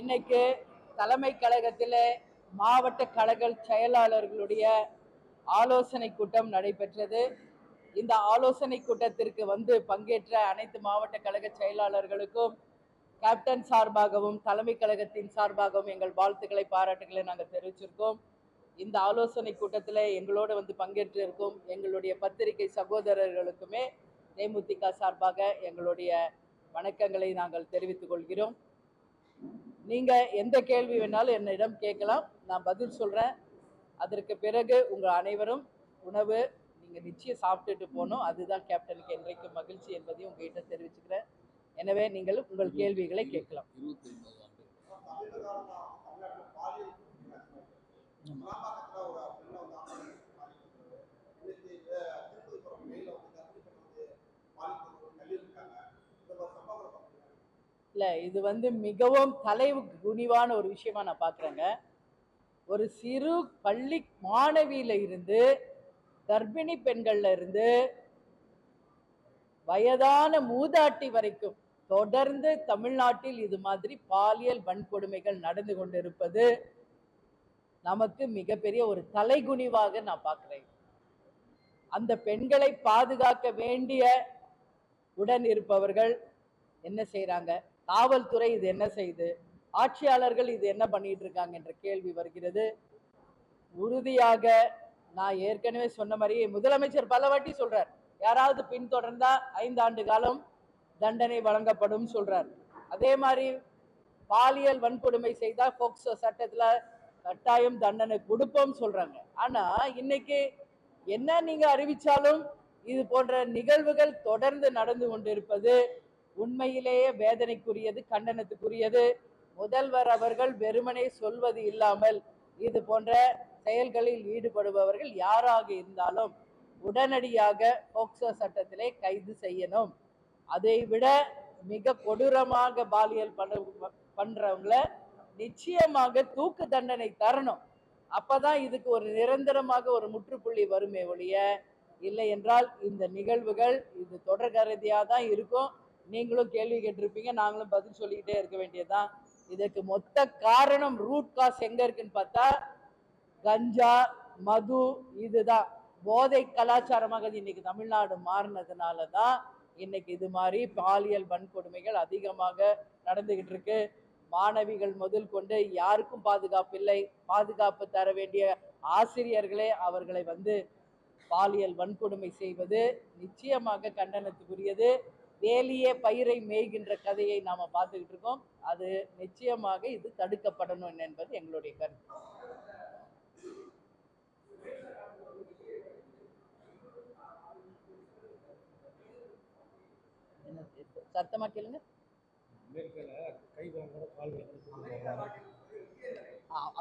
இன்னைக்கு தலைமை கழகத்தில் மாவட்ட கழக செயலாளர்களுடைய ஆலோசனை கூட்டம் நடைபெற்றது. இந்த ஆலோசனை கூட்டத்திற்கு வந்து பங்கேற்ற அனைத்து மாவட்ட கழக செயலாளர்களுக்கும் கேப்டன் சார்பாகவும் தலைமை கழகத்தின் சார்பாகவும் எங்கள் வாழ்த்துக்களை பாராட்டுகளை நாங்கள் தெரிவிச்சிருக்கோம். இந்த ஆலோசனை கூட்டத்தில் எங்களோடு வந்து பங்கேற்று இருக்கும் எங்களுடைய பத்திரிகை சகோதரர்களுக்குமே தேமுதிக சார்பாக எங்களுடைய வணக்கங்களை நாங்கள் தெரிவித்துக் கொள்கிறோம். நீங்க எந்த கேள்வி வேணாலும் என்னிடம் கேட்கலாம். நான் பதில் சொல்றேன். அதற்கு பிறகு உங்க அனைவரும் உணவு நீங்க நிச்சயம் சாப்பிட்டுட்டு போகணும். அதுதான் கேப்டனுக்கு என்றைக்கு மகிழ்ச்சி என்பதையும் உங்ககிட்ட தெரிவிச்சுக்கிறேன். எனவே நீங்கள் உங்கள் கேள்விகளை கேட்கலாம் இருபத்தி ஐந்தாவது ஆண்டு சமீப காலமா தமிழ்நாட்டுல பாலியல் மாம்பாக்கத்துல ஒரு பெண்ணை வந்து ஆண் பாலியல் இன்னைக்கு அஹ், திருப்பதிபுரம் மெயில வந்து கர்ப்பிணி பெண் வந்து பாலியல் தொந்தரவு தள்ளியிருக்காங்க இந்த மாதிரி சம்பவங்களை பார்க்குறேன் இல்லை இது வந்து மிகவும் தலை குனிவான ஒரு விஷயமா நான் பார்க்குறேங்க ஒரு சிறு பள்ளி மாணவியில இருந்து கர்ப்பிணி பெண்கள்ல இருந்து வயதான மூதாட்டி வரைக்கும் தொடர்ந்து தமிழ்நாட்டில் இது மாதிரி பாலியல் வன்கொடுமைகள் நடந்து கொண்டிருப்பது நமக்கு மிகப்பெரிய ஒரு தலைகுனிவாக நான் பார்க்குறேன் அந்த பெண்களை பாதுகாக்க வேண்டிய உடன் இருப்பவர்கள் என்ன செய்கிறாங்க காவல்துறை இது என்ன செய்யுது ஆட்சியாளர்கள் இது என்ன பண்ணிட்டு இருக்காங்க என்ற கேள்வி வருகிறது. உறுதியாக நான் ஏற்கனவே சொன்ன மாதிரி முதலமைச்சர் பல வாட்டி சொல்றார். யாராவது பின்தொடர்ந்தா ஐந்து ஆண்டு காலம் தண்டனை வழங்கப்படும் சொல்றார். அதே மாதிரி பாலியல் வன்கொடுமை செய்தால் போக்சோ சட்டத்தில் கட்டாயம் தண்டனை கொடுப்போம் சொல்றாங்க. ஆனா இன்னைக்கு என்ன நீங்க அறிவிச்சாலும் இது போன்ற நிகழ்வுகள் தொடர்ந்து நடந்து கொண்டிருப்பது உண்மையிலேயே வேதனைக்குரியது கண்டனத்துக்குரியது. முதல்வர் அவர்கள் வெறுமனே சொல்வது இல்லாமல் இது போன்ற செயல்களில் ஈடுபடுபவர்கள் யாராக இருந்தாலும் உடனடியாக போக்சோ சட்டத்திலே கைது செய்யணும். அதை விட மிக கொடூரமாக பாலியல் பண்ண பண்றவங்கள நிச்சயமாக தூக்கு தண்டனை தரணும். அப்பதான் இதுக்கு ஒரு நிரந்தரமாக ஒரு முற்றுப்புள்ளி வருமே ஒழிய இல்லை என்றால் இந்த நிகழ்வுகள் இது தொடர்கரதியாக தான் இருக்கும். நீங்களும் கேள்வி கேட்டிருப்பீங்க நாங்களும் பதில் சொல்லிக்கிட்டே இருக்க வேண்டியதுதான். இதற்கு மொத்த காரணம் ரூட் காஸ் எங்க இருக்குன்னு பார்த்தா கஞ்சா மது இதுதான். போதை கலாச்சாரமாக இன்னைக்கு தமிழ்நாடு மாறினதுனால தான் இன்னைக்கு இது மாதிரி பாலியல் வன்கொடுமைகள் அதிகமாக நடந்துகிட்டு இருக்கு. மாணவிகள் முதல் கொண்டு யாருக்கும் பாதுகாப்பு இல்லை. பாதுகாப்பு தர வேண்டிய ஆசிரியர்களே அவர்களை வந்து பாலியல் வன்கொடுமை செய்வது நிச்சயமாக கண்டனத்துக்குரியது. வேலியே பயிரை மேய்கின்ற கதையை நாம பார்த்துக்கிட்டு இருக்கோம். அது நிச்சயமாக இது தடுக்கப்படணும் என்பது எங்களுடைய கருத்து. சத்தமா கேளுங்க.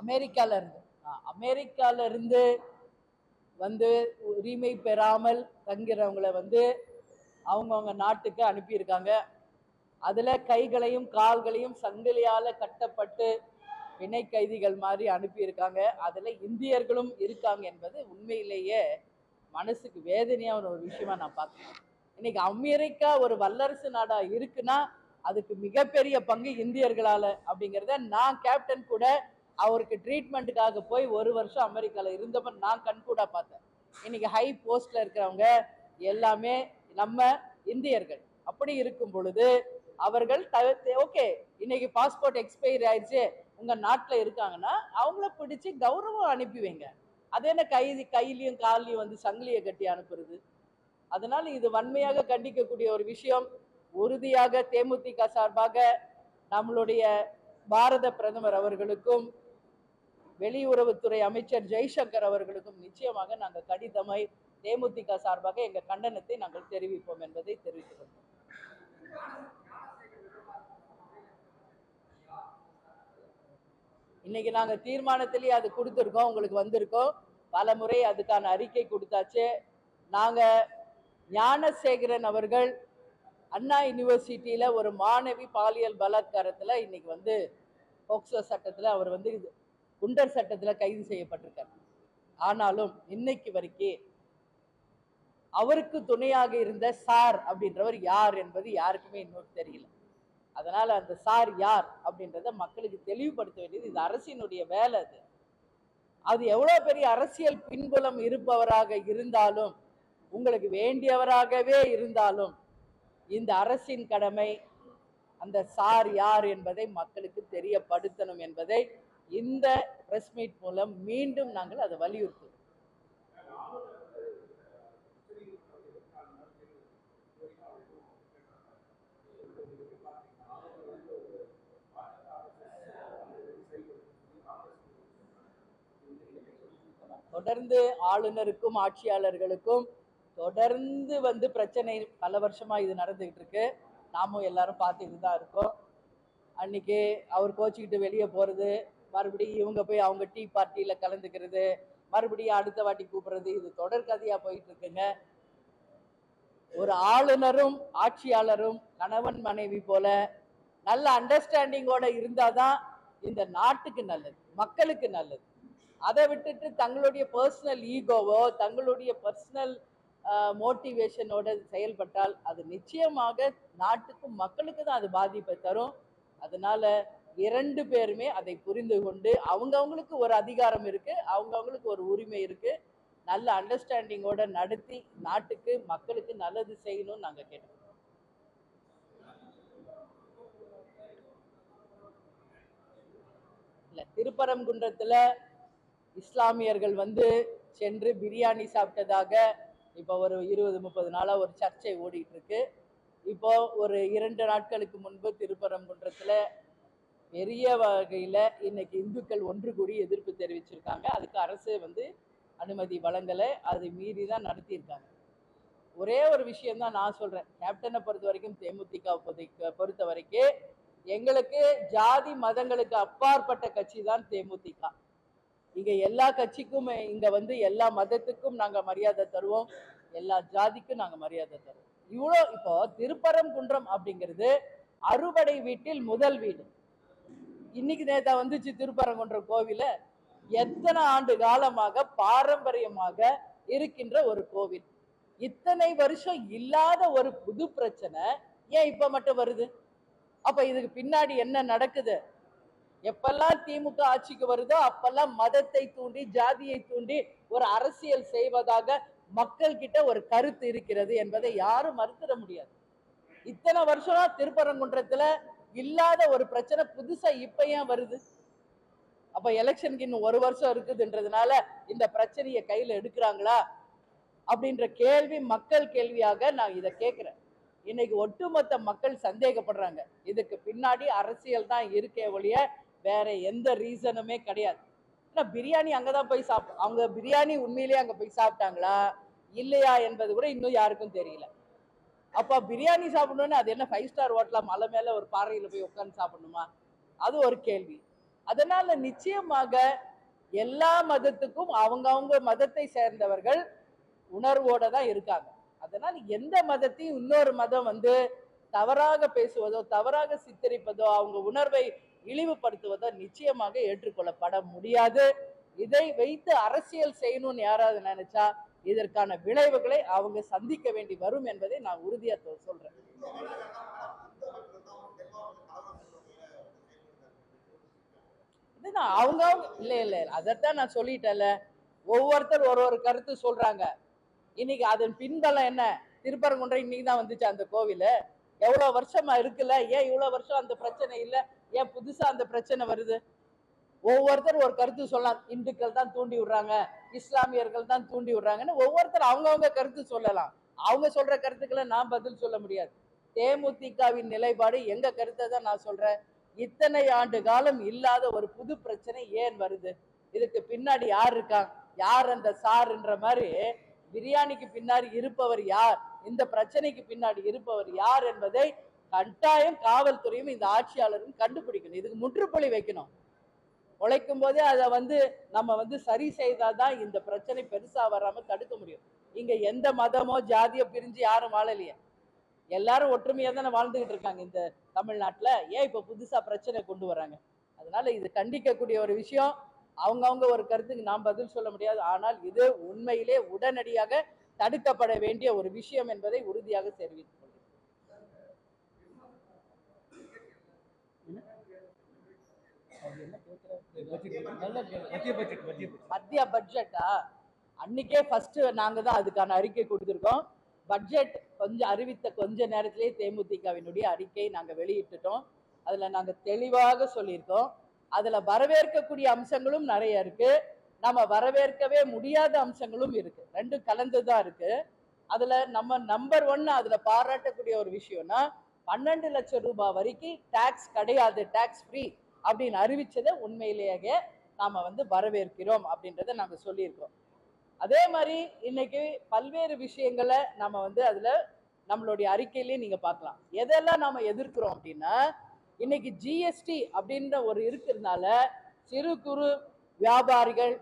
அமெரிக்கால இருந்து. அமெரிக்கால இருந்து வந்து உரிமை பெறாமல் தங்கிறவங்கள வந்து அவங்கவுங்க நாட்டுக்கு அனுப்பியிருக்காங்க. அதில் கைகளையும் கால்களையும் சங்கிலியால் கட்டப்பட்டு பிணை கைதிகள் மாதிரி அனுப்பியிருக்காங்க. அதில் இந்தியர்களும் இருக்காங்க என்பது உண்மையிலேயே மனசுக்கு வேதனையாக ஒரு விஷயமா நான் பார்க்குறேன். இன்னைக்கு அமெரிக்கா ஒரு வல்லரசு நாடாக இருக்குன்னா அதுக்கு மிகப்பெரிய பங்கு இந்தியர்களால் அப்படிங்கிறத நான் கேப்டன் கூட அவருக்கு ட்ரீட்மெண்ட்டுக்காக போய் ஒரு வருஷம் அமெரிக்காவில் இருந்தப்ப நான் கண்கூடாக பார்த்தேன். இன்னைக்கு ஹை போஸ்ட்டில் இருக்கிறவங்க எல்லாமே நம்ம இந்தியர்கள். அப்படி இருக்கும் பொழுது அவர்கள் ஓகே இன்னைக்கு பாஸ்போர்ட் எக்ஸ்பைரி ஆயிடுச்சு உங்க நாட்டில் இருக்காங்கன்னா அவங்கள பிடிச்சு கௌரவம் அனுப்பி வைங்க. அது என்ன கைதி கையிலையும் கால்லையும் வந்து சங்கிலியை கட்டி அனுப்புறது? அதனால இது வன்மையாக கண்டிக்கக்கூடிய ஒரு விஷயம். உறுதியாக தேமுதிக சார்பாக நம்மளுடைய பாரத பிரதமர் அவர்களுக்கும் வெளியுறவுத்துறை அமைச்சர் ஜெய்சங்கர் அவர்களுக்கும் நிச்சயமாக நாங்கள் கடிதமாய் தேமுதிக சார்பாக எங்கள் கண்டனத்தை நாங்கள் தெரிவிப்போம் என்பதை தெரிவித்துக் இன்னைக்கு நாங்கள் தீர்மானத்திலேயே அது கொடுத்துருக்கோம் உங்களுக்கு வந்திருக்கோம். பல முறை அதுக்கான அறிக்கை கொடுத்தாச்சு. நாங்கள் ஞானசேகரன் அவர்கள் அண்ணா யூனிவர்சிட்டியில் ஒரு மாணவி பாலியல் பலாத்காரத்தில் இன்னைக்கு வந்து போக்சோ சட்டத்தில் அவர் வந்து குண்டர் சட்டத்தில் கைது செய்யப்பட்டிருக்கார். ஆனாலும் இன்னைக்கு வரைக்கும் அவருக்கு துணையாக இருந்த சார் அப்படின்றவர் யார் என்பது யாருக்குமே இன்னும் தெரியல. அதனால் அந்த சார் யார் அப்படின்றத மக்களுக்கு தெளிவுபடுத்த வேண்டியது இது அரசினுடைய வேலை அது. அது எவ்வளோ பெரிய அரசியல் பின்புலம் இருப்பவராக இருந்தாலும் உங்களுக்கு வேண்டியவராகவே இருந்தாலும் இந்த அரசின் கடமை அந்த சார் யார் என்பதை மக்களுக்கு தெரியப்படுத்தணும் என்பதை இந்த பிரஸ் மீட் மூலம் மீண்டும் நாங்கள் அதை வலியுறுத்துவோம். தொடர்ந்து ஆளுநருக்கும் ஆட்சியாளர்களுக்கும் தொடர்ந்து வந்து பிரச்சனை பல வருஷமாக இது நடந்துக்கிட்டு இருக்கு. நாமும் எல்லாரும் பார்த்துக்கிட்டு தான் இருக்கோம். அன்னைக்கு அவர் கோச்சிக்கிட்டு வெளியே போகிறது மறுபடியும் இவங்க போய் அவங்க டீ பார்ட்டியில் கலந்துக்கிறது மறுபடியும் அடுத்த வாட்டி கூப்பிடுறது இது தொடர்கதையாக போயிட்டு இருக்குங்க. ஒரு ஆளுநரும் ஆட்சியாளரும் கணவன் மனைவி போல நல்ல அண்டர்ஸ்டாண்டிங்கோட இருந்தாதான் இந்த நாட்டுக்கு நல்லது மக்களுக்கு நல்லது. அதை விட்டுட்டு தங்களுடைய பர்சனல் ஈகோவோ தங்களுடைய பர்சனல் மோட்டிவேஷனோட செயல்பட்டால் அது நிச்சயமாக நாட்டுக்கும் மக்களுக்கு தான் அது பாதிப்பை தரும். அதனால இரண்டு பேருமே அதை புரிந்து கொண்டு அவங்கவுங்களுக்கு ஒரு அதிகாரம் இருக்கு அவங்கவுங்களுக்கு ஒரு உரிமை இருக்கு. நல்ல அண்டர்ஸ்டாண்டிங்கோட நடத்தி நாட்டுக்கு மக்களுக்கு நல்லது செய்யணும்னு நாங்க கேட்டோம் இல்ல திருப்பரங்குன்றத்துல இஸ்லாமியர்கள் வந்து சென்று பிரியாணி சாப்பிட்டதாக இப்போ ஒரு இருபது முப்பது நாளாக ஒரு சர்ச்சை ஓடிட்டு இருக்கு இப்போ ஒரு இரண்டு நாட்களுக்கு முன்பு திருப்பரங்குன்றத்தில் பெரிய வகையில் இன்னைக்கு இந்துக்கள் ஒன்று கூடி எதிர்ப்பு தெரிவிச்சிருக்காங்க. அதுக்கு அரசு வந்து அனுமதி வழங்கலை. அதை மீறி தான் நடத்தியிருக்காங்க. ஒரே ஒரு விஷயந்தான் நான் சொல்கிறேன் கேப்டனை பொறுத்த வரைக்கும் தேமுதிக பொறுத்த வரைக்கும் எங்களுக்கு ஜாதி மதங்களுக்கு அப்பாற்பட்ட கட்சி தான் தேமுதிக. இங்கே எல்லா கட்சிக்கும் இங்கே வந்து எல்லா மதத்துக்கும் நாங்கள் மரியாதை தருவோம். எல்லா ஜாதிக்கும் நாங்கள் மரியாதை தருவோம். இவ்வளோ இப்போ திருப்பரங்குன்றம் அப்படிங்கிறது அறுபடை வீட்டில் முதல் வீடு. இன்னைக்கு நேதா வந்துச்சு திருப்பரங்குன்றம் கோவில. எத்தனை ஆண்டு காலமாக பாரம்பரியமாக இருக்கின்ற ஒரு கோவில். இத்தனை வருஷம் இல்லாத ஒரு புது பிரச்சனை ஏன் இப்போ மட்டும் வருது? அப்போ இதுக்கு பின்னாடி என்ன நடக்குது? எப்பெல்லாம் திமுக ஆட்சிக்கு வருதோ அப்பெல்லாம் மதத்தை தூண்டி ஜாதியை தூண்டி ஒரு அரசியல் செய்வதாக மக்கள் கிட்ட ஒரு கருத்து இருக்கிறது என்பதை யாரும் மறுத்திட முடியாது. இத்தனை வருஷமா திருப்பரங்குன்றத்துல இல்லாத ஒரு பிரச்சனை புதுசா இப்ப ஏன் வருது? அப்ப எலெக்ஷனுக்கு இன்னும் ஒரு வருஷம் இருக்குதுன்றதுனால இந்த பிரச்சனையை கையில எடுக்கிறாங்களா? அப்படின்ற கேள்வி மக்கள் கேள்வியாக நான் இதை கேட்கிறேன். இன்னைக்கு ஒட்டுமொத்த மக்கள் சந்தேகப்படுறாங்க. இதுக்கு பின்னாடி அரசியல் தான் இருக்கே ஒழிய வேற எந்த ரீசனுமே கிடையாது. ஏன்னா பிரியாணி அங்கே தான் போய் சாப்பிட்டு அவங்க பிரியாணி உண்மையிலேயே அங்கே போய் சாப்பிட்டாங்களா? இல்லையா என்பது கூட இன்னும் யாருக்கும் தெரியல. அப்போ பிரியாணி சாப்பிடணும்னு அது என்ன ஃபைவ் ஸ்டார் ஹோட்டலாக மலை மேலே ஒரு பாறையில் போய் உட்காந்து சாப்பிடணுமா? அது ஒரு கேள்வி. அதனால நிச்சயமாக எல்லா மதத்துக்கும் அவங்கவுங்க மதத்தை சேர்ந்தவர்கள் உணர்வோட தான் இருக்காங்க. அதனால எந்த மதத்தையும் இன்னொரு மதம் வந்து தவறாக பேசுவதோ தவறாக சித்தரிப்பதோ அவங்க உணர்வை இழிவுபடுத்துவதை நிச்சயமாக ஏற்றுக்கொள்ளப்பட முடியாது. இதை வைத்து அரசியல் செய்யணும்னு யாராவது நினைச்சா இதற்கான விளைவுகளை அவங்க சந்திக்க வேண்டி வரும் என்பதை நான் உறுதியா சொல்றேன். இதுதான் அவங்க இல்ல இல்ல அதைத்தான் நான் சொல்லிட்டேன்ல. ஒவ்வொருத்தர் ஒரு ஒரு கருத்து சொல்றாங்க. இன்னைக்கு அதன் பின்பலம் என்ன? திருப்பரங்குன்றம் இன்னைக்கு தான் வந்துச்சு அந்த கோவில். எவ்வளவு வருஷமா இருக்குல்ல? ஏன் இவ்வளவு வருஷம் அந்த பிரச்சனை இல்ல? ஏன் புதுசா அந்த பிரச்சனை வருது? ஒவ்வொருத்தர் ஒரு கருத்து சொல்லலாம். இந்துக்கள் தான் தூண்டி விடுறாங்க. இஸ்லாமியர்கள் தான் தூண்டி விடுறாங்கன்னு ஒவ்வொருத்தர் அவங்கவுங்க கருத்து சொல்லலாம். அவங்க சொல்ற கருத்துக்களை நான் பதில் சொல்ல முடியாது. தேமுதிகவின் நிலைப்பாடு எங்க கருத்தை தான் நான் சொல்றேன். இத்தனை ஆண்டு காலம் இல்லாத ஒரு புது பிரச்சனை ஏன் வருது? இதுக்கு பின்னாடி யார் இருக்காங்க யார் அந்த சார்ன்ற மாதிரி பிரியாணிக்கு பின்னாடி இருப்பவர் யார்? இந்த பிரச்சனைக்கு பின்னாடி இருப்பவர் யார் என்பதை கட்டாயம் காவல்துறையும் இந்த ஆட்சியாளரும் கண்டுபிடிக்கணும். இதுக்கு முற்றுப்புள்ளி வைக்கணும். உழைக்கும் போதே அதை வந்து நம்ம வந்து சரி செய்தாதான் இந்த பிரச்சனை பெருசா வராம தடுக்க முடியும். இங்க எந்த மதமோ ஜாதியோ பிரிஞ்சு யாரும் வாழலையே. எல்லாரும் ஒற்றுமையா தானே வாழ்ந்துகிட்டு இருக்காங்க இந்த தமிழ்நாட்டுல. ஏன் இப்ப புதுசா பிரச்சனை கொண்டு வராங்க அதனால இது கண்டிக்கக்கூடிய ஒரு விஷயம். அவங்கவுங்க ஒரு கருத்துக்கு நாம் பதில் சொல்ல முடியாது. ஆனால் இது உண்மையிலே உடனடியாக தடுக்கப்பட வேண்டிய ஒரு விஷயம் என்பதை உறுதியாக தெரிவித்துக் கொள்கிறேன். மத்திய பட்ஜெட்டா? அன்னைக்கே ஃபர்ஸ்ட் நாங்க தான் அதுக்கான அறிக்கை கொடுத்துருக்கோம். பட்ஜெட் கொஞ்சம் அறிவித்த கொஞ்ச நேரத்திலே தேமுதிகவினுடைய அறிக்கையை நாங்க வெளியிட்டுட்டோம். அதுல நாங்க தெளிவாக சொல்லியிருக்கோம். அதில் வரவேற்கக்கூடிய அம்சங்களும் நிறைய இருக்குது நம்ம வரவேற்கவே முடியாத அம்சங்களும் இருக்குது ரெண்டும் கலந்து தான் இருக்குது அதில் நம்ம நம்பர் ஒன் அதில் பாராட்டக்கூடிய ஒரு விஷயம்னா பன்னெண்டு லட்சம் ரூபாய் வரைக்கும் டேக்ஸ் கிடையாது டேக்ஸ் ஃப்ரீ அப்படின்னு அறிவித்ததை உண்மையிலேயே நாம் வந்து வரவேற்கிறோம் அப்படின்றத நாங்கள் சொல்லியிருக்கோம். அதே மாதிரி இன்னைக்கு பல்வேறு விஷயங்களை நம்ம வந்து அதில் நம்மளுடைய அறிக்கையிலேயே நீங்கள் பார்க்கலாம். எதெல்லாம் நாம் எதிர்க்கிறோம் அப்படின்னா இன்னைக்கு ஜிஎஸ்டி அப்படின்ற ஒரு இருக்கிறதுனால சிறு குறு வியாபாரிகள்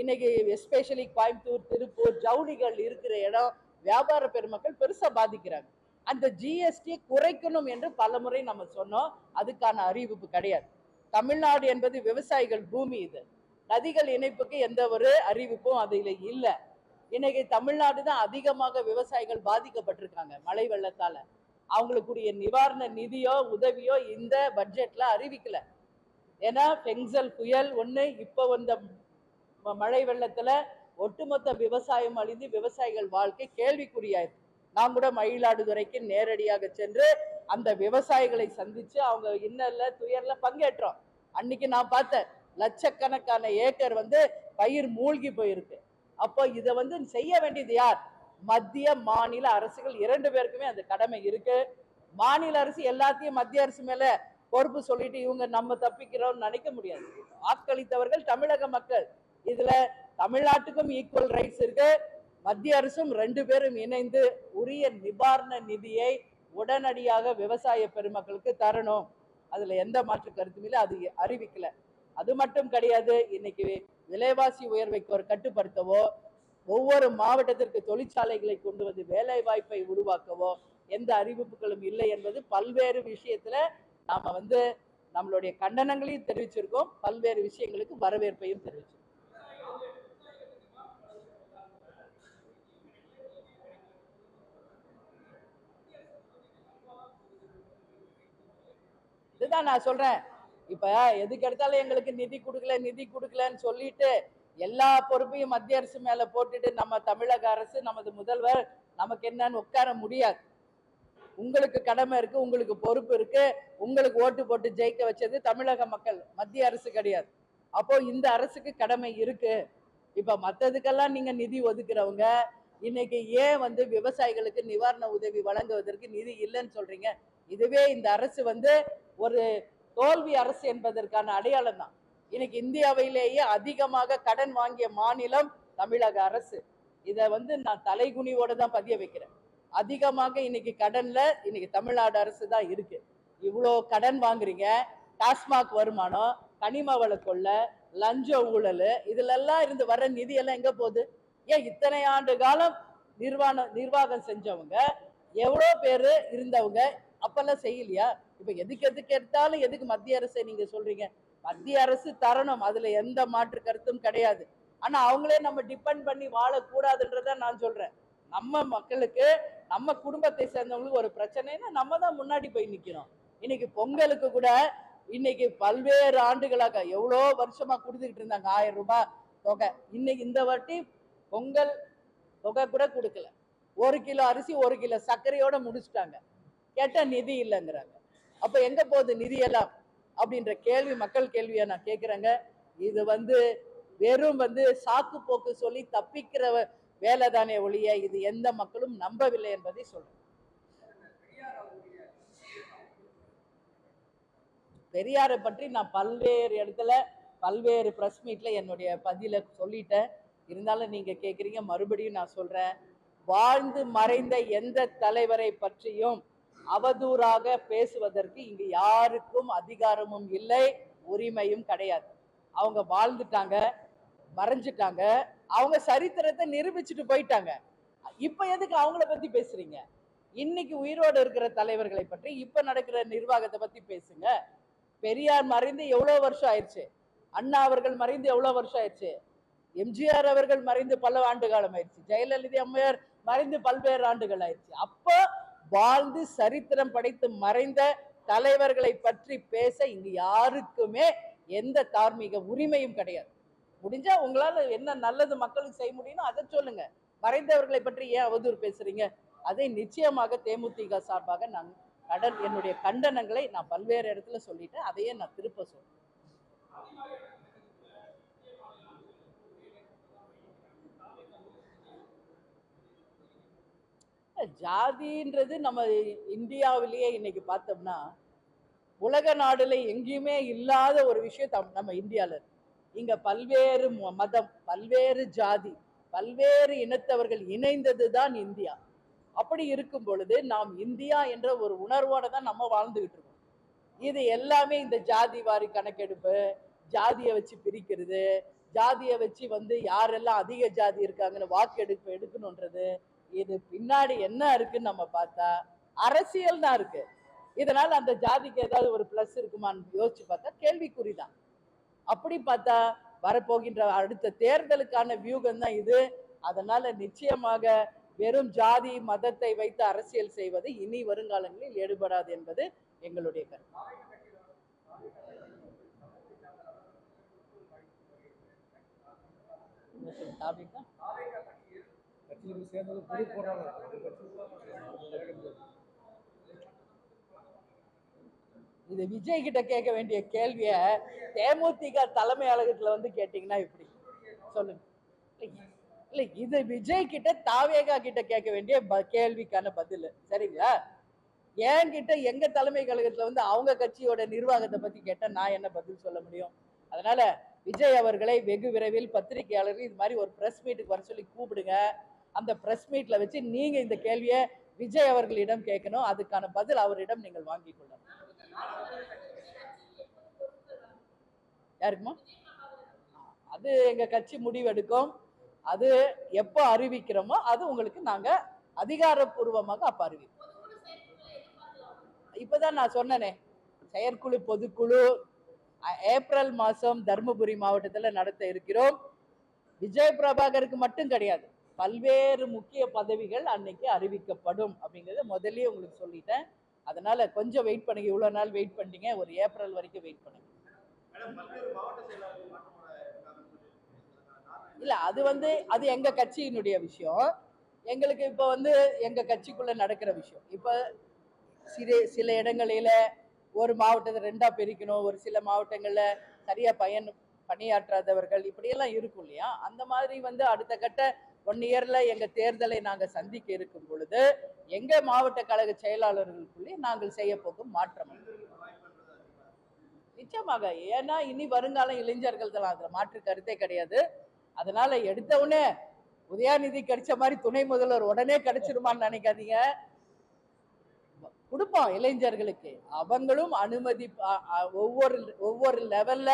இன்னைக்கு எஸ்பெஷலி கோயம்புத்தூர் திருப்பூர் ஜவுளிகள் இருக்கிற இடம் வியாபார பெருமக்கள் பெருசா பாதிக்கிறாங்க. அந்த ஜிஎஸ்டி குறைக்கணும் என்று பலமுறை நம்ம சொன்னோம். அதுக்கான அறிவிப்பு கிடையாது. தமிழ்நாடு என்பது விவசாயிகள் பூமி இது. நதிகள் இணைப்புக்கு எந்த ஒரு அறிவிப்பும் அதில் இல்லை. இன்னைக்கு தமிழ்நாடு தான் அதிகமாக விவசாயிகள் பாதிக்கப்பட்டிருக்காங்க மழை வெள்ளத்தால. அவங்களுக்குரிய நிவாரண நிதியோ உதவியோ இந்த பட்ஜெட்டில் அறிவிக்கல. ஏன்னா பெங்சல் புயல் ஒன்று இப்போ வந்த மழை வெள்ளத்தில் ஒட்டுமொத்த விவசாயம் அழிந்து விவசாயிகள் வாழ்க்கை கேள்விக்குறியாயிருக்கு. நான் கூட மயிலாடுதுறைக்கு நேரடியாக சென்று அந்த விவசாயிகளை சந்தித்து அவங்க இன்னல்ல துயரில் பங்கேற்றோம். அன்னைக்கு நான் பார்த்தேன் லட்சக்கணக்கான ஏக்கர் வந்து பயிர் மூழ்கி போயிருக்கு. அப்போ இதை வந்து செய்ய வேண்டியது யார்? மத்திய மாநில அரசுகள் இரண்டு பேருக்குமே அந்த கடமை இருக்கு. மாநில அரசு எல்லாத்தையும் மத்திய அரசு மேல பொறுப்பு சொல்லிட்டு இவங்க நம்ம தப்பிக்கிறோம்னு நினைக்க முடியாது. வாக்களித்தவர்கள் தமிழக மக்கள். இதுல தமிழ்நாட்டுக்கும் ஈக்குவல் ரைட்ஸ் இருக்கு. மத்திய அரசும் ரெண்டு பேரும் இணைந்து உரிய நிவாரண நிதியை உடனடியாக விவசாய பெருமக்களுக்கு தரணும். அதுல எந்த மாற்று கருத்தும் இல்லை. அது அறிவிக்கல. அது மட்டும் கிடையாது. இன்னைக்கு விலைவாசி உயர்வைக்கு ஒரு கட்டுப்படுத்தவோ ஒவ்வொரு மாவட்டத்திற்கு தொழிற்சாலைகளை கொண்டு வந்து வேலை வாய்ப்பை உருவாக்கவோ எந்த அறிவிப்புகளும் இல்லை என்பது பல்வேறு விஷயத்துல நாம வந்து நம்மளுடைய கண்டனங்களையும் தெரிவிச்சிருக்கோம். பல்வேறு விஷயங்களுக்கு வரவேற்பையும் தெரிவிச்சிருக்கோம். இதுதான் நான் சொல்றேன். இப்ப எதுக்கு எடுத்தாலும் எங்களுக்கு நிதி கொடுக்கல நிதி கொடுக்கலன்னு சொல்லிட்டு எல்லா பொறுப்பையும் மத்திய அரசு மேல போட்டுட்டு நம்ம தமிழக அரசு நமது முதல்வர் நமக்கு என்னன்னு உட்கார முடியாது. உங்களுக்கு கடமை இருக்கு உங்களுக்கு பொறுப்பு இருக்கு உங்களுக்கு ஓட்டு போட்டு ஜெயிக்க வச்சது தமிழக மக்கள் மத்திய அரசு கிடையாது. அப்போ இந்த அரசுக்கு கடமை இருக்கு. இப்ப மத்ததுக்கெல்லாம் நீங்க நிதி ஒதுக்குறவங்க இன்னைக்கு ஏன் வந்து விவசாயிகளுக்கு நிவாரண உதவி வழங்குவதற்கு நிதி இல்லைன்னு சொல்றீங்க? இதுவே இந்த அரசு வந்து ஒரு தோல்வி அரசு என்பதற்கான அடையாளம் தான் இன்னைக்கு இந்தியாவிலேயே அதிகமாக கடன் வாங்கிய மாநிலம் தமிழக அரசு. இதை வந்து நான் தலைகுனிவோட தான் பதிய வைக்கிறேன். அதிகமாக இன்னைக்கு கடன்ல இன்னைக்கு தமிழ்நாடு அரசு தான் இருக்கு. இவ்வளோ கடன் வாங்குறீங்க டாஸ்மாக் வருமானம் கனிம வள கொள்ளை லஞ்ச ஊழல் இதுலெல்லாம் இருந்து வர நிதி எல்லாம் எங்க போகுது? ஏன் இத்தனை ஆண்டு காலம் நிர்வாணம் நிர்வாகம் செஞ்சவங்க எவ்வளோ பேர் இருந்தவங்க அப்பெல்லாம் செய்யலையா? இப்போ எதுக்கு எதுக்கு எடுத்தாலும் எதுக்கு மத்திய அரசை நீங்க சொல்றீங்க? மத்திய அரசு தரணும். அதுல எந்த மாற்று கருத்தும் கிடையாது. ஆனா அவங்களே நம்ம டிபெண்ட் பண்ணி வாழக்கூடாதுன்றத நான் சொல்றேன். நம்ம மக்களுக்கு நம்ம குடும்பத்தை சேர்ந்தவங்களுக்கு ஒரு பிரச்சனைன்னா நம்ம தான் முன்னாடி போய் நிக்கிறோம். இன்னைக்கு பொங்கலுக்கு கூட இன்னைக்கு பல்வேறு ஆண்டுகளாக எவ்வளோ வருஷமா கொடுத்துக்கிட்டு இருந்தாங்க ஆயிரம் ரூபாய் தொகை. இன்னைக்கு இந்த வாட்டி பொங்கல் தொகை கூட கொடுக்கல. ஒரு கிலோ அரிசி ஒரு கிலோ சர்க்கரையோட முடிச்சிட்டாங்க. கேட்டால் நிதி இல்லைங்கிறாங்க. அப்போ எங்கே போகுது நிதியெல்லாம் அப்படின்ற கேள்வி மக்கள் கேள்வியை நான் கேட்குறேங்க. இது வந்து வெறும் வந்து சாக்கு போக்கு சொல்லி தப்பிக்கிற வேலை தானே ஒழிய இது எந்த மக்களும் நம்பவில்லை என்பதை சொல்றேன். பெரியாரை பற்றி நான் பல்வேறு இடத்துல பல்வேறு ப்ரெஸ் மீட்டில் என்னுடைய பதில சொல்லிட்டேன். இருந்தாலும் நீங்கள் கேட்குறீங்க மறுபடியும் நான் சொல்கிறேன் வாழ்ந்து மறைந்த எந்த தலைவரை பற்றியும் அவதூறாக பேசுவதற்கு இங்கு யாருக்கும் அதிகாரமும் இல்லை உரிமையும் கிடையாது. அவங்க வாழ்ந்துட்டாங்க மறைஞ்சிட்டாங்க அவங்க சரித்திரத்தை நிரூபிச்சுட்டு போயிட்டாங்க. இப்ப எதுக்கு அவங்கள பத்தி பேசுறீங்க? இன்னைக்கு உயிரோடு இருக்கிற தலைவர்களை பற்றி இப்ப நடக்கிற நிர்வாகத்தை பத்தி பேசுங்க. பெரியார் மறைந்து எவ்வளோ வருஷம் ஆயிடுச்சு? அண்ணா அவர்கள் மறைந்து எவ்வளோ வருஷம் ஆயிடுச்சு? எம்ஜிஆர் அவர்கள் மறைந்து பல ஆண்டு காலம் ஆயிடுச்சு. ஜெயலலிதா அம்மையார் மறைந்து பல்வேறு ஆண்டுகள் ஆயிடுச்சு. அப்போ வாழ்ந்து சரித்திரம் படைத்து மறைந்த தலைவர்களை பற்றி பேச இங்கு யாருக்குமே எந்த தார்மீக உரிமையும் கிடையாது. முடிஞ்சா உங்களால் என்ன நல்லது மக்களுக்கு செய்ய முடியுமோ அதை சொல்லுங்க. மறைந்தவர்களை பற்றி ஏன் அவதூறு பேசுறீங்க? அதை நிச்சயமாக தேமுதிக சார்பாக நான் கடன் என்னுடைய கண்டனங்களை நான் பல்வேறு இடத்துல சொல்லிட்டேன். அதையே நான் திருப்ப சொல்றேன். ஜாதின்றது நம்ம இந்தியாவிலேயே இன்னைக்கு பார்த்தோம்னா உலக நாடுல எங்கேயுமே இல்லாத ஒரு விஷயம் தம்- நம்ம இந்தியாவில் இங்க பல்வேறு ம- மதம் பல்வேறு ஜாதி பல்வேறு இனத்தவர்கள் இணைந்தது தான் இந்தியா. அப்படி இருக்கும் பொழுது நாம் இந்தியா என்ற ஒரு உணர்வோட தான் நம்ம வாழ்ந்துகிட்டு இருக்கோம். இது எல்லாமே இந்த ஜாதி வாரி கணக்கெடுப்பு ஜாதியை வச்சு பிரிக்கிறது ஜாதியை வச்சு வந்து யாரெல்லாம் அதிக ஜாதி இருக்காங்கன்னு வாக்கெடுப்பு எடுக்கணுன்றது இது பின்னாடி என்ன இருக்குன்னு நம்ம பார்த்தா அரசியல் தான் இருக்கு. இதனால் அந்த ஜாதிக்கு ஏதாவது ஒரு ப்ளஸ் இருக்குமான்னு யோசிச்சு பார்த்தா கேள்விக்குறிதான் அப்படி பார்த்தா வரப்போகின்ற அடுத்த தேர்தலுக்கான வியூகம் தான் இது. அதனால நிச்சயமாக வெறும் ஜாதி மதத்தை வைத்து அரசியல் செய்வது இனி வருங்காலங்களில் ஈடுபடாது என்பது எங்களுடைய கருத்து. டாபிக் தான்? கட்சியில் சேர்ந்தது புது போடுறாங்க இது விஜய் கிட்ட கேட்க வேண்டிய கேள்விய தேமுதிக தலைமை அழகத்துல வந்து கேட்டீங்கன்னா இப்படி சொல்லுங்க. இல்ல, இது விஜய் கிட்ட தாவேகா கிட்ட கேட்க வேண்டிய ப- கேள்விக்கான பதில். சரிங்களா? என்கிட்ட எங்க தலைமை கழகத்துல வந்து அவங்க கட்சியோட நிர்வாகத்தை பத்தி கேட்டா நான் என்ன பதில் சொல்ல முடியும்? அதனால விஜய் அவர்களை வெகு விரைவில் பத்திரிகையாளர்கள் இது மாதிரி ஒரு ப்ரெஸ் மீட்டுக்கு வர சொல்லி கூப்பிடுங்க. அந்த ப்ரெஸ் மீட்டில் வச்சு நீங்கள் இந்த கேள்வியை விஜய் அவர்களிடம் கேட்கணும். அதுக்கான பதில் அவரிடம் நீங்கள் வாங்கி கொள்ளணும். யாருக்குமா? அது எங்கள் கட்சி முடிவெடுக்கும். அது எப்போ அறிவிக்கிறோமோ அது உங்களுக்கு நாங்கள் அதிகாரப்பூர்வமாக அப்போ அறிவிப்போம். இப்போதான் நான் சொன்னனே செயற்குழு பொதுக்குழு ஏப்ரல் மாதம் தருமபுரி மாவட்டத்தில் நடத்த இருக்கிறோம். விஜய் பிரபாகருக்கு மட்டும் கிடையாது. பல்வேறு முக்கிய பதவிகள் அன்னைக்கு அறிவிக்கப்படும் அப்படிங்கறத முதல்லயே உங்களுக்கு சொல்லிட்டேன். அதனால கொஞ்சம் வெயிட் பண்ணுங்க. இவ்வளவு நாள் வெயிட் பண்ணீங்க ஒரு ஏப்ரல் வரைக்கும் வெயிட் பண்ணுங்க. இல்ல அது வந்து அது எங்க கட்சியினுடைய விஷயம். எங்களுக்கு இப்போ வந்து எங்க கட்சிக்குள்ள நடக்கிற விஷயம். இப்போ சிறு சில இடங்களில ஒரு மாவட்டத்தை ரெண்டா பிரிக்கணும். ஒரு சில மாவட்டங்கள்ல சரியா பயன் பணியாற்றாதவர்கள் இப்படியெல்லாம் இருக்கும் இல்லையா? அந்த மாதிரி வந்து அடுத்த கட்ட ஒன் இயர்ல எங்க தேர்தலை நாங்கள் சந்திக்க இருக்கும் பொழுது எங்க மாவட்ட கழக செயலாளர்களுக்குள்ளே நாங்கள் செய்ய போகும் மாற்றம் நிச்சயமாக ஏன்னா இனி வருங்காலம் இளைஞர்கள் தான் அதுல மாற்று கருத்தே கிடையாது. அதனால எடுத்த உடனே உதயாநிதி கிடைச்ச மாதிரி துணை முதல்வர் உடனே கிடைச்சிருமான்னு நினைக்காதீங்க. கொடுப்போம் இளைஞர்களுக்கு. அவங்களும் அனுமதி ஒவ்வொரு ஒவ்வொரு லெவல்ல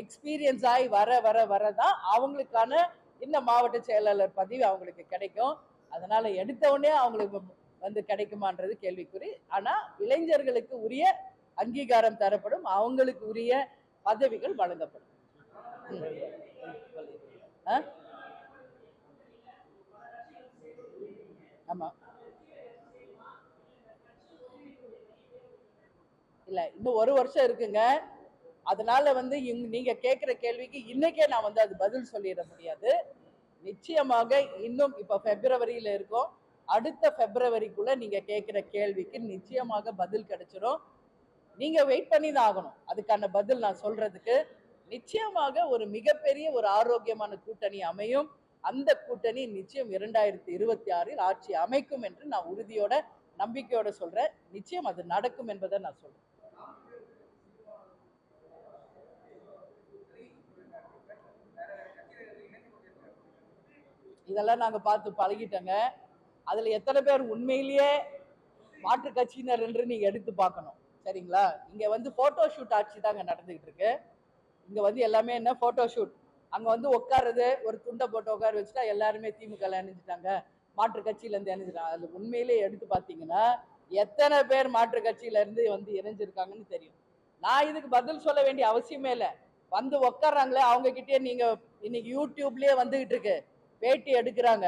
எக்ஸ்பீரியன்ஸ் ஆகி வர வர வரதான் அவங்களுக்கான இந்த மாவட்ட செயலாளர் பதவி அவங்களுக்கு கிடைக்கும். அதனால எடுத்த உடனே அவங்களுக்கு வந்து கிடைக்குமான்றது கேள்விக்குறி. ஆனா இளைஞர்களுக்கு உரிய அங்கீகாரம் தரப்படும். அவங்களுக்கு உரிய பதவிகள் வழங்கப்படும். ஆமாம் இல்லை ஆமா. இல்ல இன்னும் ஒரு வருஷம் இருக்குங்க. அதனால வந்து இங் நீங்க கேட்குற கேள்விக்கு இன்னைக்கே நான் வந்து அது பதில் சொல்லிட முடியாது. நிச்சயமாக இன்னும் இப்போ பிப்ரவரியில இருக்கோம். அடுத்த பிப்ரவரிக்குள்ள நீங்க கேட்குற கேள்விக்கு நிச்சயமாக பதில் கிடைச்சிடும் நீங்க வெயிட் பண்ணி தான் ஆகணும். அதுக்கான பதில் நான் சொல்றதுக்கு. நிச்சயமாக ஒரு மிகப்பெரிய ஒரு ஆரோக்கியமான கூட்டணி அமையும். அந்த கூட்டணி நிச்சயம் இரண்டாயிரத்தி இருபத்தி ஆறில் ஆட்சி அமைக்கும் என்று நான் உறுதியோட நம்பிக்கையோட சொல்றேன். நிச்சயம் அது நடக்கும் என்பதை நான் சொல்றேன். இதெல்லாம் நாங்கள் பார்த்து பழகிட்டோங்க. அதில் எத்தனை பேர் உண்மையிலேயே மாற்று கட்சியினர் என்று நீங்கள் எடுத்து பார்க்கணும். சரிங்களா? இங்கே வந்து ஃபோட்டோ ஷூட் ஆட்சி தாங்க நடந்துக்கிட்டு இருக்கு. இங்கே வந்து எல்லாமே என்ன ஃபோட்டோ ஷூட் அங்கே வந்து உட்காருது ஒரு துண்டை போட்டு உட்கார வச்சுட்டா எல்லாருமே திமுக இணைஞ்சிட்டாங்க மாற்று கட்சியிலேருந்து இணைஞ்சிட்டாங்க அது உண்மையிலேயே எடுத்து பார்த்தீங்கன்னா எத்தனை பேர் மாற்று கட்சியிலேருந்து வந்து இணைஞ்சிருக்காங்கன்னு தெரியும். நான் இதுக்கு பதில் சொல்ல வேண்டிய அவசியமே இல்லை. வந்து உட்காடுறாங்களே அவங்கக்கிட்டே நீங்கள் இன்னைக்கு யூடியூப்லேயே வந்துக்கிட்டு இருக்கு. பேட்டி எடுக்கிறாங்க.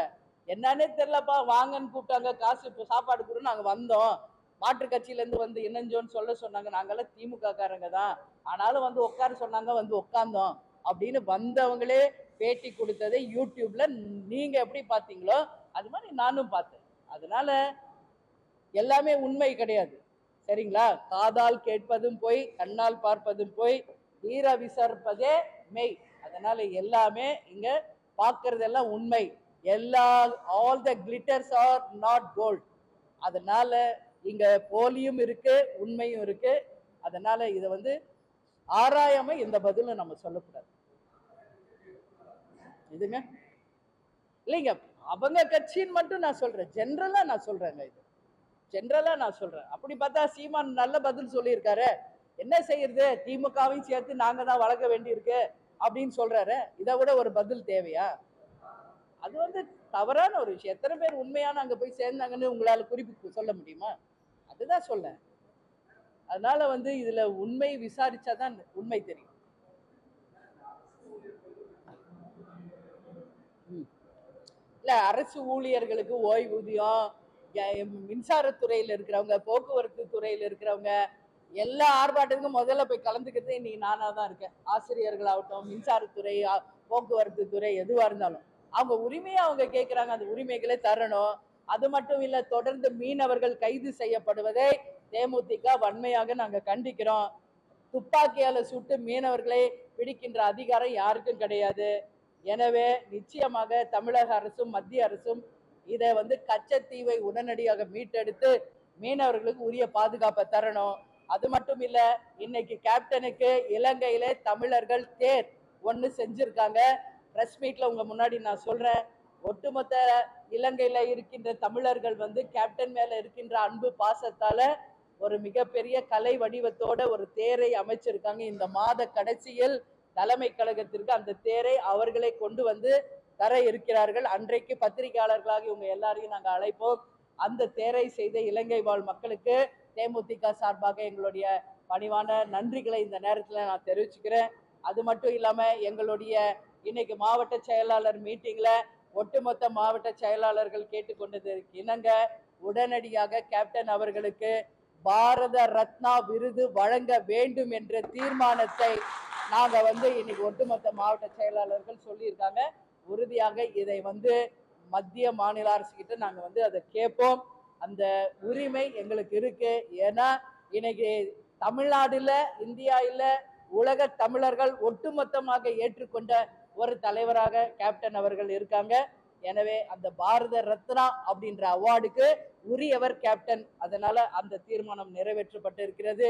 என்னன்னே தெரிலப்பா வாங்கன்னு கூப்பிட்டாங்க காசு இப்போ சாப்பாடு கூட நாங்கள் வந்தோம். மாற்று கட்சியிலேருந்து வந்து இணைஞ்சோன்னு சொல்ல சொன்னாங்க. நாங்கள்லாம் திமுக காரங்க தான். ஆனாலும் வந்து உட்கார சொன்னாங்க வந்து உட்காந்தோம் அப்படின்னு வந்தவங்களே பேட்டி கொடுத்ததை யூடியூப்ல நீங்கள் எப்படி பார்த்தீங்களோ அது மாதிரி நானும் பார்த்தேன். அதனால எல்லாமே உண்மை கிடையாது. சரிங்களா? காதால் கேட்பதும் போய் கண்ணால் பார்ப்பதும் போய் தீர விசாரிப்பதே மெய். அதனால எல்லாமே இங்கே பார்க்கறதெல்லாம் உண்மை. எல்லா all the glitters are not gold அதனால இங்க போலியும் இருக்கு உண்மையும் இருக்கு. அதனால இதை வந்து ஆராயாம இந்த பதிலும் நம்ம சொல்லக்கூடாது. இதுங்க? இல்லைங்க அவங்க கட்சின்னு மட்டும் நான் சொல்றேன். ஜென்ரலா நான் சொல்றேங்க இது. ஜென்ரலா நான் சொல்றேன். அப்படி பார்த்தா சீமான் நல்ல பதில் சொல்லியிருக்காரு. என்ன செய்யறது? திமுகவையும் சேர்த்து நாங்க தான் வளர்க்க வேண்டியிருக்கு. அப்படின்னு சொல்றாரு. இதை விட ஒரு பதில் தேவையா? அது வந்து தவறான ஒரு விஷயம். எத்தனை பேர் உண்மையான அங்கே போய் சேர்ந்தாங்கன்னு உங்களால் குறிப்பு சொல்ல முடியுமா? அதுதான் சொல்ல அதனால வந்து இதில் உண்மை விசாரிச்சாதான் உண்மை தெரியும். இல்லை அரசு ஊழியர்களுக்கு ஓய்வூதியம் மின்சாரத்துறையில் இருக்கிறவங்க போக்குவரத்து துறையில் இருக்கிறவங்க எல்லா ஆர்ப்பாட்டத்துக்கும் முதல்ல போய் கலந்துக்கிறது இன்னைக்கு நானாக தான் இருக்கேன். ஆசிரியர்களாகட்டும் மின்சாரத்துறை போக்குவரத்து துறை எதுவாக இருந்தாலும். அவங்க உரிமையை அவங்க கேட்குறாங்க அந்த உரிமைகளை தரணும். அது மட்டும் இல்லை தொடர்ந்து மீனவர்கள் கைது செய்யப்படுவதை தேமுதிக வன்மையாக நாங்கள் கண்டிக்கிறோம். துப்பாக்கியால் சுட்டு மீனவர்களை பிடிக்கின்ற அதிகாரம் யாருக்கும் கிடையாது. எனவே நிச்சயமாக தமிழக அரசும் மத்திய அரசும் இதை வந்து கச்சத்தீவை உடனடியாக மீட்டெடுத்து மீனவர்களுக்கு உரிய பாதுகாப்பை தரணும். அது மட்டும் இல்ல இன்னைக்கு கேப்டனுக்கு இலங்கையில தமிழர்கள் தேர் ஒன்று செஞ்சிருக்காங்க. பிரஸ் மீட்ல உங்க முன்னாடி நான் சொல்றேன். ஒட்டுமொத்த இலங்கையில இருக்கின்ற தமிழர்கள் வந்து கேப்டன் மேல இருக்கின்ற அன்பு பாசத்தால ஒரு மிகப்பெரிய கலை வடிவத்தோட ஒரு தேரை அமைச்சிருக்காங்க. இந்த மாத கடைசியில் தலைமை கழகத்திற்கு அந்த தேரை அவர்களை கொண்டு வந்து தர இருக்கிறார்கள். அன்றைக்கு பத்திரிகையாளர்களாக இவங்க எல்லாரையும் நாங்கள் அழைப்போம். அந்த தேரை செய்த இலங்கை வாழ் மக்களுக்கு தேமுதிக சார்பாக எங்களுடைய பணிவான நன்றிகளை இந்த நேரத்தில் நான் தெரிவிச்சுக்கிறேன். அது மட்டும் இல்லாமல் எங்களுடைய இன்னைக்கு மாவட்ட செயலாளர் மீட்டிங்கில் ஒட்டுமொத்த மாவட்ட செயலாளர்கள் கேட்டுக்கொண்டதற்கு இணங்க உடனடியாக கேப்டன் அவர்களுக்கு பாரத ரத்னா விருது வழங்க வேண்டும் என்ற தீர்மானத்தை நாங்கள் வந்து இன்னைக்கு ஒட்டுமொத்த மாவட்ட செயலாளர்கள் சொல்லியிருக்காங்க. உறுதியாக இதை வந்து மத்திய மாநில அரசுக்கிட்ட நாங்கள் வந்து அதை கேட்போம். அந்த உரிமை எங்களுக்கு இருக்கு. ஏன்னா இன்னைக்கு தமிழ்நாடுல இந்தியா இல்ல உலக தமிழர்கள் ஒட்டுமொத்தமாக ஏற்றுக்கொண்ட ஒரு தலைவராக கேப்டன் அவர்கள் இருக்காங்க. எனவே அந்த பாரத ரத்னா அப்படின்ற அவார்டுக்கு உரியவர் கேப்டன் அதனால அந்த தீர்மானம் நிறைவேற்றப்பட்டு இருக்கிறது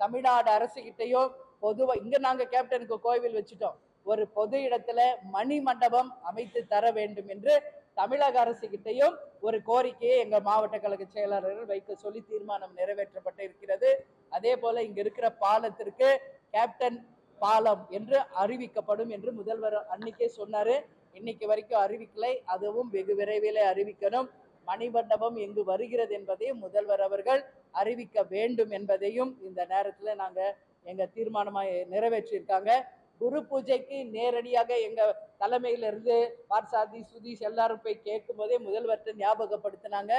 தமிழ்நாடு அரசுகிட்டையும் பொதுவா இங்க நாங்க கேப்டனுக்கு கோவில் வச்சுட்டோம். ஒரு பொது இடத்துல மணி மண்டபம் அமைத்து தர வேண்டும் என்று தமிழக அரசுகிட்டையும் ஒரு கோரிக்கையை எங்கள் மாவட்ட கழக செயலாளர்கள் வைக்க சொல்லி தீர்மானம் நிறைவேற்றப்பட்டு இருக்கிறது. அதே போல இங்க இருக்கிற பாலத்திற்கு கேப்டன் பாலம் என்று அறிவிக்கப்படும் என்று முதல்வர் அன்னைக்கே சொன்னாரு. இன்னைக்கு வரைக்கும் அறிவிக்கலை. அதுவும் வெகு விரைவிலே அறிவிக்கணும். மணிமண்டபம் எங்கு வருகிறது என்பதையும் முதல்வர் அவர்கள் அறிவிக்க வேண்டும் என்பதையும் இந்த நேரத்தில் நாங்கள் எங்கள் தீர்மானமாக நிறைவேற்றியிருக்காங்க. குரு பூஜைக்கு நேரடியாக எங்கள் தலைமையிலிருந்து பார்சாதி சுதீஷ் எல்லாரும் போய் கேட்கும் போதே முதல்வர்கிட்ட ஞாபகப்படுத்தினாங்க.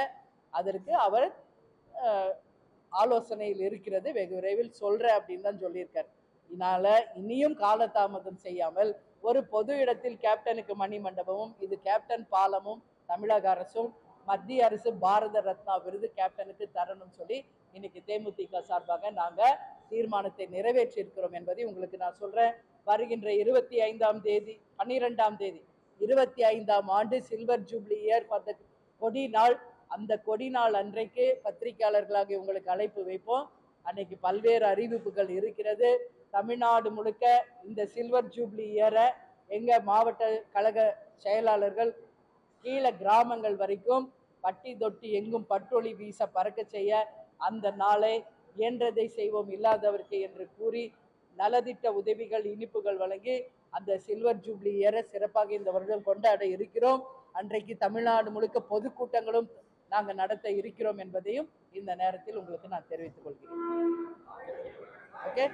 அதற்கு அவர் ஆலோசனையில் இருக்கிறது வெகு விரைவில் சொல்கிறேன் அப்படின்னு தான் சொல்லியிருக்கார். இதனால் இனியும் காலதாமதம் செய்யாமல் ஒரு பொது இடத்தில் கேப்டனுக்கு மணி மண்டபமும் இது கேப்டன் பாலமும் தமிழக அரசும் மத்திய அரசு பாரத ரத்னா விருது கேப்டனுக்கு தரணும் சொல்லி இன்னைக்கு தேமுதிக சார்பாக நாங்கள் தீர்மானத்தை நிறைவேற்றியிருக்கிறோம் என்பதை உங்களுக்கு நான் சொல்கிறேன் வருகின்ற இருபத்தி ஐந்தாம் தேதி பன்னிரெண்டாம் தேதி இருபத்தி ஐந்தாம் ஆண்டு silver jubilee year for the கொடி நாள். அந்த கொடி நாள் அன்றைக்கு பத்திரிகையாளர்களாக உங்களுக்கு அழைப்பு வைப்போம். அன்னைக்கு பல்வேறு அறிவிப்புகள் இருக்கிறது. தமிழ்நாடு முழுக்க இந்த சில்வர் ஜூப்ளி இயரை எங்கள் மாவட்ட கழக செயலாளர்கள் கீழே கிராமங்கள் வரைக்கும் பட்டி தொட்டி எங்கும் பட்டொளி வீச பறக்க செய்ய அந்த நாளை இயன்றதை செய்வோம் இல்லாதவர்க்கு என்று கூறி நலத்திட்ட உதவிகள் இனிப்புகள் வழங்கி அந்த சில்வர் ஜூப்ளி ஏற சிறப்பாக இந்த வருடம் கொண்டாட இருக்கிறோம். அன்றைக்கு தமிழ்நாடு முழுக்க பொதுக்கூட்டங்களும் நாங்கள் நடத்த இருக்கிறோம் என்பதையும் இந்த நேரத்தில் உங்களுக்கு நான் தெரிவித்துக் கொள்கிறேன். ஓகே